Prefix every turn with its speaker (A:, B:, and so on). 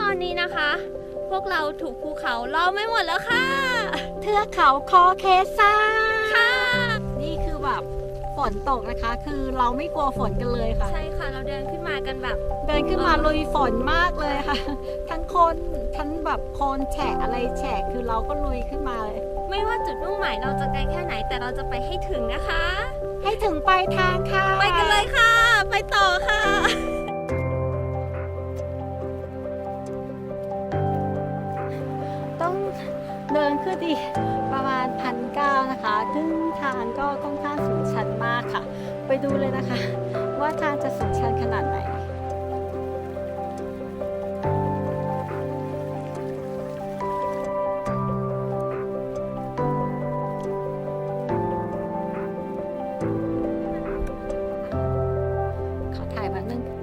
A: ตอนนี้นะคะ พวกเราถูกภูเขาล้อมไม่หมดแล้วค่ะ
B: เทือกเขาคอเคซ่า
A: ค่ะ
B: นี่คือแบบฝนตกนะคะ คือเราไม่กลัวฝนกันเลยค่ะ
A: ใช่ค่ะเราเดินขึ้นมากันแบบ
B: เดินขึ้นมาลุยฝนมากเลยค่ะ ทั้งคนทั้งแบบโคลนแฉะอะไรแฉะคือเราก็ลุยขึ้นมาเลย
A: ไม่ว่าจุดมุ่งหมายเราจะไกลแค่ไหนแต่เราจะไปให้ถึงนะคะ
B: ให้ถึงปลายทาง
A: เดิ
B: นขึ้นอีประมาณพันเก้านะคะซึ่งทางก็ค่อนข้างสูงชันมากค่ะ ไปดูเลยนะคะ ว่าทางจะสูงชันขนาดไหนขอถ่ายมาบนึง